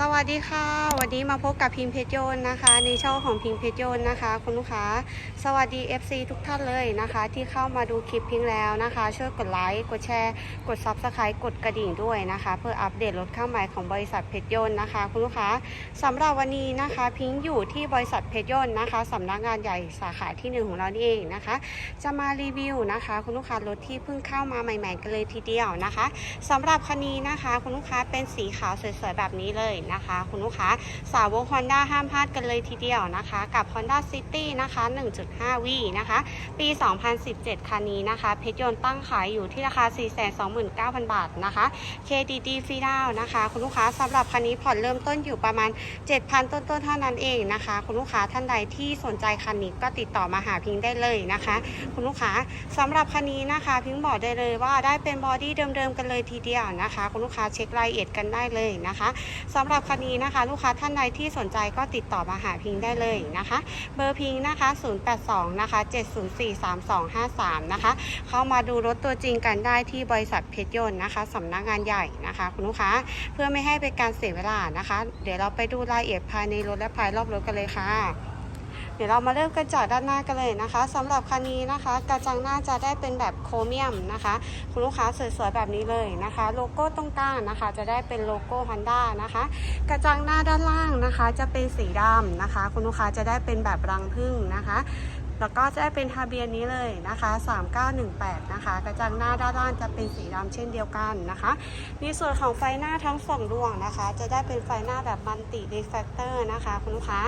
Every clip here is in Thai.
สวัสดีค่ะ วันนี้มาพบกับพิมพ์เพชรโยนนะคะ ในช่องของพิมพ์เพชรโยนนะคะ คุณลูกค้า สวัสดี FC ทุกท่านเลยนะคะ ที่เข้ามาดูคลิปพิงแล้วนะคะ ช่วยกดไลค์กดแชร์ กด Subscribe กดกระดิ่งด้วยนะคะ เพื่ออัปเดตรถเข้าใหม่ของบริษัทเพชรโยนนะคะ คุณลูกค้าสำหรับวันนี้นะคะ พิงอยู่ที่บริษัทเพชรโยนนะคะสำนักงานใหญ่สาขาที่หนึ่งของเรานี่เองนะคะ จะมารีวิวนะคะ คุณลูกค้ารถที่เพิ่งเข้ามาใหม่ ๆ กันเลยทีเดียวนะคะสำหรับคันนี้นะคะ คุณลูกค้าเป็นสีขาวสวยๆแบบนี้เลยนะคะ คุณลูกค้าสาวก Honda ห้ามพลาดกันเลยทีเดียวนะคะ กับ Honda City นะคะ 1.5V นะคะ ปี 2017 คันนี้นะคะ เพชรยนต์ตั้งขายอยู่ที่ราคา 429,000 บาทนะคะ KDD ฟรีดาวนะคะ คุณลูกค้าสำหรับคันนี้ผ่อนเริ่มต้นอยู่ประมาณ 7,000 ต้นๆเท่านั้นเองนะคะ คุณลูกค้าท่านใดที่สนใจคันนี้ก็ติดต่อมาหาพิงได้เลยนะคะ คุณลูกค้าสำหรับคันนี้นะคะ พิงบอกได้เลยว่าได้เป็นบอดี้เดิมๆกันเลยทีเดียวนะคะ คุณลูกค้าเช็ครายละเอียดกันได้เลยนะคะสำหรับคันนี้นะคะ ลูกค้าท่านใดที่สนใจก็ติดต่อมาหาพิงได้เลยนะคะ เบอร์พิงนะคะ 082 นะคะ 7043253 นะคะ เข้ามาดูรถตัวจริงกันได้ที่บริษัทเพชรยนต์นะคะสำนักงานใหญ่นะคะ คุณลูกค้าเพื่อไม่ให้เป็นการเสียเวลานะคะ เดี๋ยวเราไปดูรายละเอียดภายในรถและภายรอบรถกันเลยค่ะ เดี๋ยวเรามาเริ่มกันจากด้านหน้ากันเลยนะคะสำหรับคันนี้นะคะ กระจังหน้าจะได้เป็นแบบโครเมียมนะคะ คุณลูกค้าสวยๆแบบนี้เลยนะคะ โลโก้ตรงกลางนะคะ จะได้เป็นโลโก้ฮันด้านะคะ กระจังหน้าด้านล่างนะคะ จะเป็นสีดำนะคะ คุณลูกค้าจะได้เป็นแบบรังผึ้งนะคะ แล้วก็จะได้เป็นทะเบียนนี้เลยนะคะ 3918 นะคะ กระจังหน้าด้านล่างจะเป็นสีดำเช่นเดียวกันนะคะในส่วนของไฟหน้าทั้งสองดวงนะคะ จะได้เป็นไฟหน้าแบบมัลติรีเฟกเตอร์นะคะ คุณลูกค้า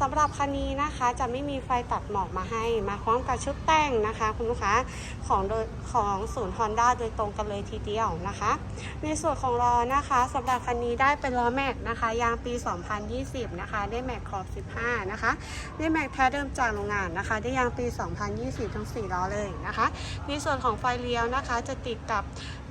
สำหรับคันนี้นะคะจะไม่มีไฟตัดหมอกมาให้ มาพร้อมกับชุดแต่งนะคะ คุณลูกค้าของโดยของศูนย์ฮอนด้าโดยตรงกันเลยทีเดียวนะคะ ในส่วนของล้อนะคะสำหรับคันนี้ได้เป็นล้อแม็กนะคะ ยางปี 2020 นะคะ ได้แม็กขอบ 15 นะคะ ได้แม็กแท้เดิมจากโรงงานนะคะได้ยางปี 2020 ทั้ง 4 ล้อเลยนะคะ ในส่วนของไฟเลี้ยวนะคะ จะติดกับ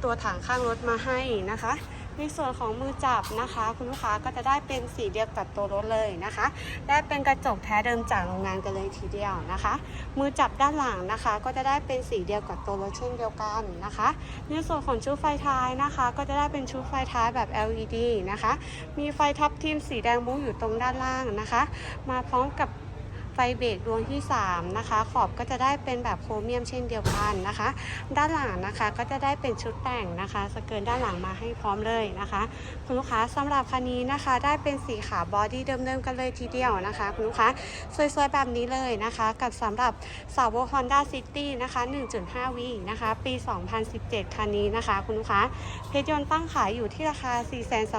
ตัวถังข้างรถมาให้นะคะในส่วนของมือจับนะคะ คุณลูกค้าก็จะได้เป็นสีเดียวกับตัวรถเลยนะคะ ได้เป็นกระจกแท้เดิมจากโรงงานกันเลยทีเดียวนะคะ มือจับด้านหลังนะคะ ก็จะได้เป็นสีเดียวกับตัวรถเช่นเดียวกันนะคะ ในส่วนของชุดไฟท้ายนะคะ ก็จะได้เป็นชุดไฟท้ายแบบ LED นะคะ มีไฟทับทิมสีแดงมุ้งอยู่ตรงด้านล่างนะคะ มาพร้อมกับ ฟเบรกดวงที่ 3 นะคะ ขอบก็จะได้เป็นแบบโครเมียมเช่นเดียวกันนะคะ ด้านหลังนะคะก็จะได้เป็นชุดแต่งนะคะสเกิร์ตด้านหลังมาให้พร้อมเลยนะคะ คุณลูกค้าสำหรับคันนี้นะคะ ได้เป็นสีขาวบอดี้เดิมๆกันเลยทีเดียวนะคะ คุณลูกค้าสวยๆแบบนี้เลยนะคะ กับสำหรับสาวก Honda City นะคะ 1.5V นะคะ ปี 2017 คันนี้นะคะ คุณลูกค้าเพชรยนต์ตั้งขายอยู่ที่ราคา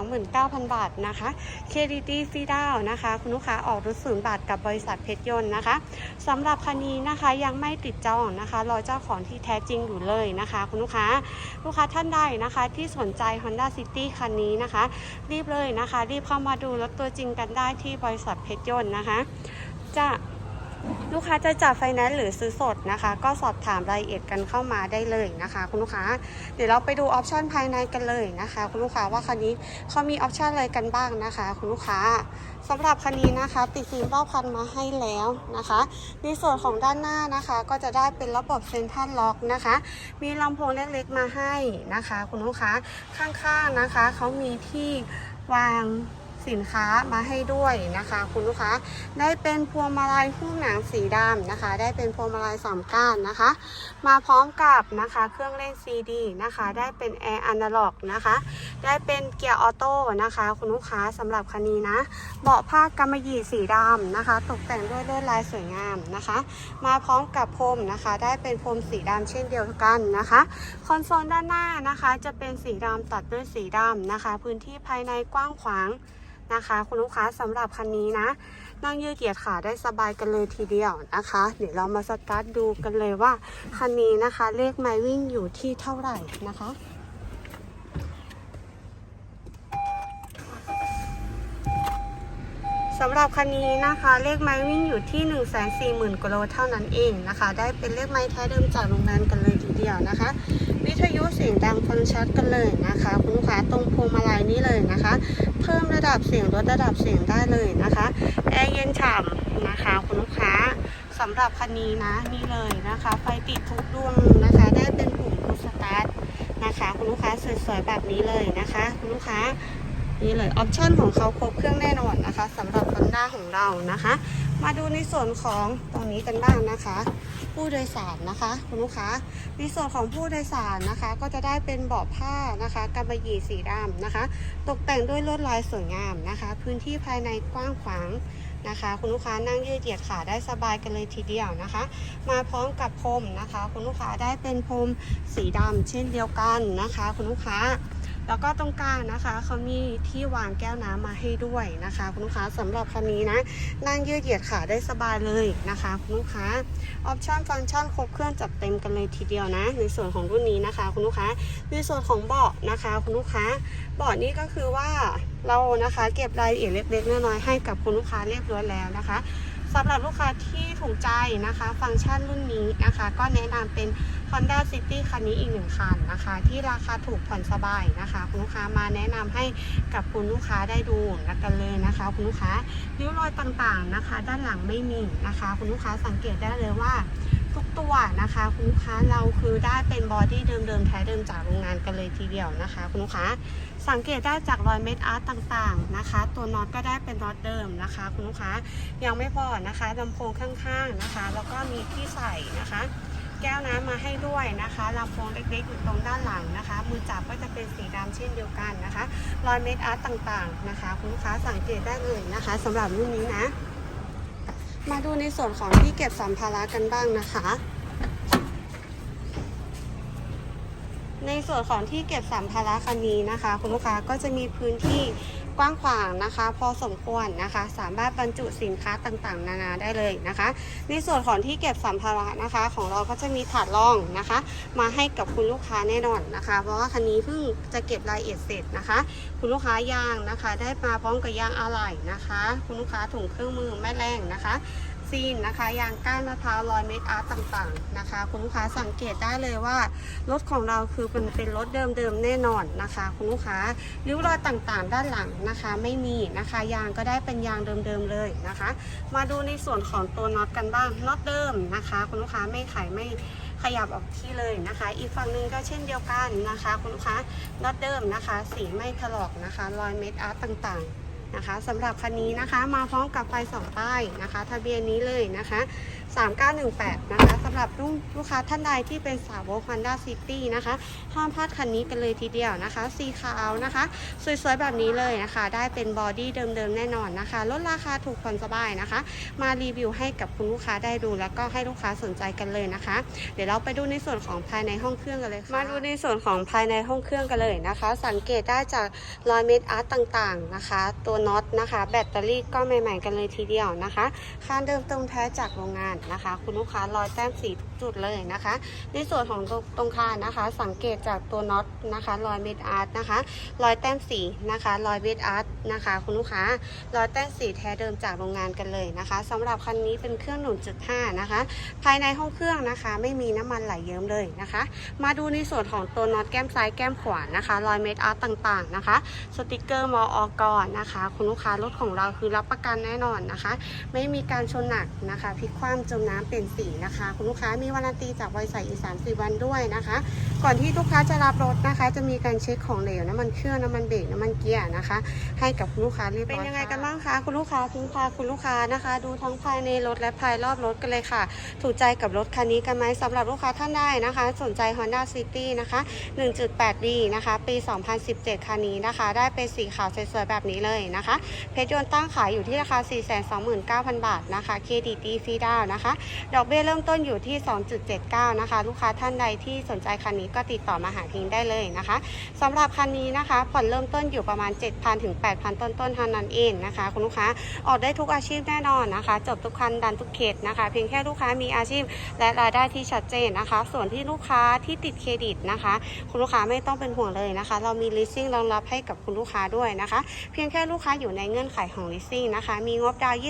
429,000 บาทนะคะ KDD ฟรีดาวนะคะ คุณลูกค้าออกรถศูนย์บาทกับบริษัทเพชรยนต์นะคะสำหรับคันนี้นะคะยังไม่ติดจองนะคะรอเจ้าของที่แท้จริงอยู่เลยนะคะ คุณลูกค้าลูกค้าท่านใดนะคะที่สนใจ Honda City คันนี้นะคะ รีบเลยนะคะ รีบเข้ามาดูรถตัวจริงกันได้ที่บริษัทเพชรยนต์นะคะ จะ ลูกค้าจะจัดไฟแนนซ์หรือซื้อสดนะคะ ก็สอบถามรายละเอียดกันเข้ามาได้เลยนะคะ คุณลูกค้า เดี๋ยวเราไปดูออปชันภายในกันเลยนะคะ คุณลูกค้าว่าคันนี้เขามีออปชันอะไรกันบ้างนะคะ คุณลูกค้าสำหรับคันนี้นะคะ ติดฟิล์มรอบคันมาให้แล้วนะคะ ในส่วนของด้านหน้านะคะ ก็จะได้เป็นระบบเซ็นทรัลล็อกนะคะ มีลำโพงเล็กๆมาให้นะคะ คุณลูกค้าข้างๆนะคะเขามีที่วาง สินค้ามาให้ด้วยนะคะ คุณลูกค้าได้เป็นพวงมาลัยหุ้มหนังสีดำนะคะ ได้เป็นพวงมาลัยสามก้านนะคะ มาพร้อมกับนะคะเครื่องเล่น CD นะคะ ได้เป็นแอร์อนาล็อกนะคะ ได้เป็นเกียร์ออโต้นะคะ คุณลูกค้าสำหรับคันนี้นะ เบาะผ้ากำมะหยี่สีดำนะคะ ตกแต่งด้วยลวดลายสวยงามนะคะ มาพร้อมกับพรมนะคะ ได้เป็นพรมสีดำเช่นเดียวกันนะคะ คอนโซลด้านหน้านะคะ จะเป็นสีดำตัดด้วยสีดำนะคะ พื้นที่ภายในกว้างขวาง นะคะ คุณลูกค้าสำหรับคันนี้นะ นั่งยืดเหยียดขาได้สบายกันเลยทีเดียวนะคะ เดี๋ยวเรามาสตาร์ทดูกันเลยว่าคันนี้นะคะ เลขไมล์วิ่งอยู่ที่เท่าไหร่นะคะสำหรับคันนี้นะคะ เลขไม้วิ่งอยู่ที่ 1 4 0 0 0 0กิโลเท่านั้นเองนะคะ ได้เป็นเลขไม้แท้เดิมจากโรงงานกันเลยทีเดียวนะคะ วิทยุเสียงดังฟังชัดกันเลยนะคะ คุณลูกค้าตรงพวงมาลัยนี้เลยนะคะ เพิ่มระดับเสียงลดระดับเสียงได้เลยนะคะแอร์เย็นฉ่ำนะคะคุณลูกค้าสำหรับคันนี้นะนี่เลยนะคะ ไฟติดทุกดวงนะคะ ได้เป็นปุ่มพุชสตาร์ทนะคะ คุณลูกค้าสวยๆแบบนี้เลยนะคะคุณลูกค้านี่เลยออปชั่นของเขาครบเครื่องแน่นอนนะคะสำหรับฟอนด้าของเรานะคะ มาดูในส่วนของตรงนี้กันบ้างนะคะ ผู้โดยสารนะคะคุณลูกค้าในส่วนของผู้โดยสารนะคะ ก็จะได้เป็นเบาะผ้านะคะกำมะหยี่สีดำนะคะ ตกแต่งด้วยลวดลายสวยงามนะคะ พื้นที่ภายในกว้างขวางนะคะ คุณลูกค้านั่งยืดเหยียดขาได้สบายกันเลยทีเดียวนะคะ มาพร้อมกับพรมนะคะ คุณลูกค้าได้เป็นพรมสีดำเช่นเดียวกันนะคะ คุณลูกค้า แล้วก็ตรงกลางนะคะเขามีที่วางแก้วน้ำมาให้ด้วยนะคะ คุณลูกค้าสำหรับคันนี้นะนั่งยืดเหยียดขาได้สบายเลยนะคะคุณลูกค้าออปชั่นฟังก์ชันครบเครื่องจัดเต็มกันเลยทีเดียวนะ ในส่วนของรุ่นนี้นะคะ คุณลูกค้าในส่วนของเบาะนะคะ คุณลูกค้าเบาะนี้ก็คือว่าเรานะคะ เก็บรายละเอียดเล็กๆน้อยๆให้กับคุณลูกค้าเรียบร้อยแล้วนะคะ สำหรับลูกค้าที่ถูกใจนะคะ ฟังก์ชันรุ่นนี้นะคะ ก็แนะนำเป็น Honda City คันนี้อีกหนึ่งคันนะคะ ที่ราคาถูกผ่อนสบายนะคะ คุณลูกค้ามาแนะนำให้กับคุณลูกค้าได้ดูกันเลยนะคะ คุณลูกค้าริ้วรอยต่างๆนะคะ ด้านหลังไม่มีนะคะ คุณลูกค้าสังเกตได้เลยว่า ทุกตัวนะคะคุณลูกค้าเราคือได้เป็นบอดี้เดิมๆแท้เดิมจากโรงงานกันเลยทีเดียวนะคะ คุณลูกค้าสังเกตได้จากรอยเม็ดอาร์ตต่างๆนะคะ ตัวน็อตก็ได้เป็นน็อตเดิมนะคะ คุณลูกค้ายังไม่พอนะคะลำโพงข้างๆนะคะ แล้วก็มีที่ใส่นะคะ แก้วน้ำมาให้ด้วยนะคะลำโพงเล็กๆอยู่ตรงด้านหลังนะคะ มือจับก็จะเป็นสีดำเช่นเดียวกันนะคะ รอยเม็ดอาร์ตต่างๆนะคะ คุณลูกค้าสังเกตได้เลยนะคะสำหรับรุ่นนี้นะ มาดูในส่วนของที่เก็บสัมภาระกันบ้างนะคะ ในส่วนของที่เก็บสัมภาระคันนี้นะคะ คุณลูกค้าก็จะมีพื้นที่ กว้างขวางนะคะ พอสมควรนะคะ สามารถบรรจุสินค้าต่างๆ นานาได้เลยนะคะ ในส่วนของที่เก็บสัมภาระนะคะ ของเราก็จะมีถาดรองนะคะ มาให้กับคุณลูกค้าแน่นอนนะคะ เพราะว่าคันนี้เพิ่งจะเก็บรายละเอียดเสร็จนะคะ คุณลูกค้ายางนะคะ ได้มาพร้อมกับยางอะไหล่นะคะ คุณลูกค้าถุงเครื่องมือแม่แรงนะคะ ซีนนะคะ ยางก้านมะพร้าวรอยเมคอาร์ตต่างๆนะคะ คุณลูกค้าสังเกตได้เลยว่ารถของเราคือเป็นเป็นรถเดิมๆแน่นอนนะคะ คุณลูกค้าริ้วรอยต่างๆ ด้านหลังนะคะ ไม่มีนะคะ ยางก็ได้เป็นยางเดิมๆเลยนะคะ มาดูในส่วนของตัวน็อตกันบ้างน็อตเดิมนะคะ คุณลูกค้าไม่ไขไม่ขยับออกที่เลยนะคะ อีกฝั่งหนึ่งก็เช่นเดียวกันนะคะ คุณลูกค้าน็อตเดิมนะคะ สีไม่ถลอกนะคะ รอยเมคอาร์ตต่างๆ นะคะสำหรับคันนี้นะคะ มาพร้อมกับไฟสองป้ายนะคะ ทะเบียนนี้เลยนะคะ 3918 นะคะสำหรับลูกลูกค้าท่านใดที่เป็นสาวก Honda City นะคะห้ามพลาดคันนี้กันเลยทีเดียวนะคะ สีขาวนะคะ สวยๆ แบบนี้เลยนะคะ ได้เป็นบอดี้เดิมๆ แน่นอนนะคะ ลดราคาถูกผ่อนสบายนะคะ มารีวิวให้กับคุณลูกค้าได้ดู แล้วก็ให้ลูกค้าสนใจกันเลยนะคะ เดี๋ยวเราไปดูในส่วนของภายในห้องเครื่องกันเลยมาดูในส่วนของภายในห้องเครื่องกันเลยนะคะ สังเกตได้จากรอยเม็ดอาร์ตต่างๆนะคะ ตัวน็อตนะคะ แบตเตอรี่ก็ใหม่ ๆ กันเลยทีเดียวนะคะค่าเดิมตรงแท้จากโรงงานนะคะ คุณลูกค้ารอยแต้มสี จุดเลยนะคะ ในส่วนของตรงตรงคานนะคะ สังเกตจากตัวน็อตนะคะรอยเม็ดอาร์ตนะคะรอยแต้มสีนะคะรอยเม็ดอาร์ตนะคะ คุณลูกค้ารอยแต้มสีแท้เดิมจากโรงงานกันเลยนะคะสำหรับคันนี้เป็นเครื่อง1.5นจุดห้านะคะ ภายในห้องเครื่องนะคะ ไม่มีน้ำมันไหลเยิ้มเลยนะคะ มาดูในส่วนของตัวน็อตแก้มซ้ายแก้มขวานะคะ รอยเม็ดอาร์ตต่างๆนะคะ สติกเกอร์มออกรนะคะ คุณลูกค้ารถของเราคือรับประกันแน่นอนนะคะ ไม่มีการชนหนักนะคะพลิกคว่ำจมน้ำเป็นสีนะคะ คุณลูกค้ามีวารันตีจากบริษัทอีสานสีวันด้วยนะคะ ก่อนที่ลูกค้าจะรับรถนะคะ จะมีการเช็คของเหลวน้ำมันเครื่องน้ำมันเบรกน้ำมันเกียร์นะคะ ให้กับคุณลูกค้าเรียบร้อยเป็นยังไงกันบ้างคะคุณลูกค้าทิ้งพาคุณลูกค้านะคะ ดูทั้งภายในรถและภายรอบรถกันเลยค่ะ ถูกใจกับรถคันนี้กันไหมสำหรับลูกค้าท่านใดนะคะ สนใจ Honda City นะคะ 1.8D นะคะ ปี 2017 คันนี้นะคะ ได้เป็นสีขาวสวยๆแบบนี้เลยนะคะ เพชรยนต์ตั้งขายอยู่ที่ราคา 429,000 บาทนะคะเครดิตดีฟรีดาวน์นะคะ ดอกเบี้ยเริ่มต้นอยู่ที่2.79 นะคะ ลูกค้าท่านใดที่สนใจคันนี้ก็ติดต่อมาหาพิงได้เลยนะคะสำหรับคันนี้นะคะ ผ่อนเริ่มต้นอยู่ประมาณ 7,000 ถึง 8,000 ต้นๆเท่านั้นเองนะคะ คุณลูกค้าออกได้ทุกอาชีพแน่นอนนะคะ จบทุกคันดันทุกเขตนะคะ เพียงแค่ลูกค้ามีอาชีพ และรายได้ที่ชัดเจนนะคะ ส่วนที่ลูกค้าที่ติดเครดิตนะคะ คุณลูกค้าไม่ต้องเป็นห่วงเลยนะคะ เรามี leasing รองรับให้กับคุณลูกค้าด้วยนะคะ เพียงแค่ลูกค้าอยู่ในเงื่อนไขของ leasing นะคะ มีงบดาวน์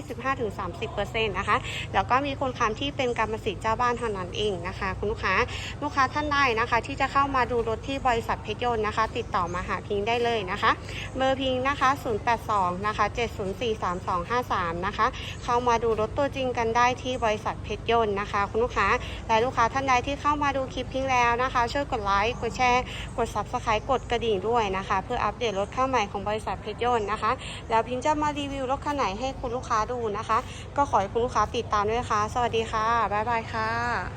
25-30%นะคะ แล้วก็มีคนค้ำที่เป็นกรรมสิทธิ์เจ้าบ้านเท่านั้นนั้นเองนะคะ คุณลูกค้าลูกค้าท่านใดนะคะ ที่จะเข้ามาดูรถที่บริษัทเพชรยนต์นะคะ ติดต่อมาหาพิงได้เลยนะคะ เบอร์พิงนะคะ 082 นะคะ 7043253 นะคะ เข้ามาดูรถตัวจริงกันได้ที่บริษัทเพชรยนต์นะคะ คุณลูกค้าและลูกค้าท่านใดที่เข้ามาดูคลิปพิงแล้วนะคะ ช่วยกดไลค์กดแชร์กด subscribe กดกระดิ่งด้วยนะคะ เพื่ออัปเดตรถเข้าใหม่ของบริษัทเพชรยนต์นะคะ แล้วพิงจะมารีวิวรถคันไหนให้คุณลูกค้าดูนะคะ ก็ขอให้คุณลูกค้าติดตามด้วยนะคะสวัสดีค่ะ บ๊ายบายค่ะ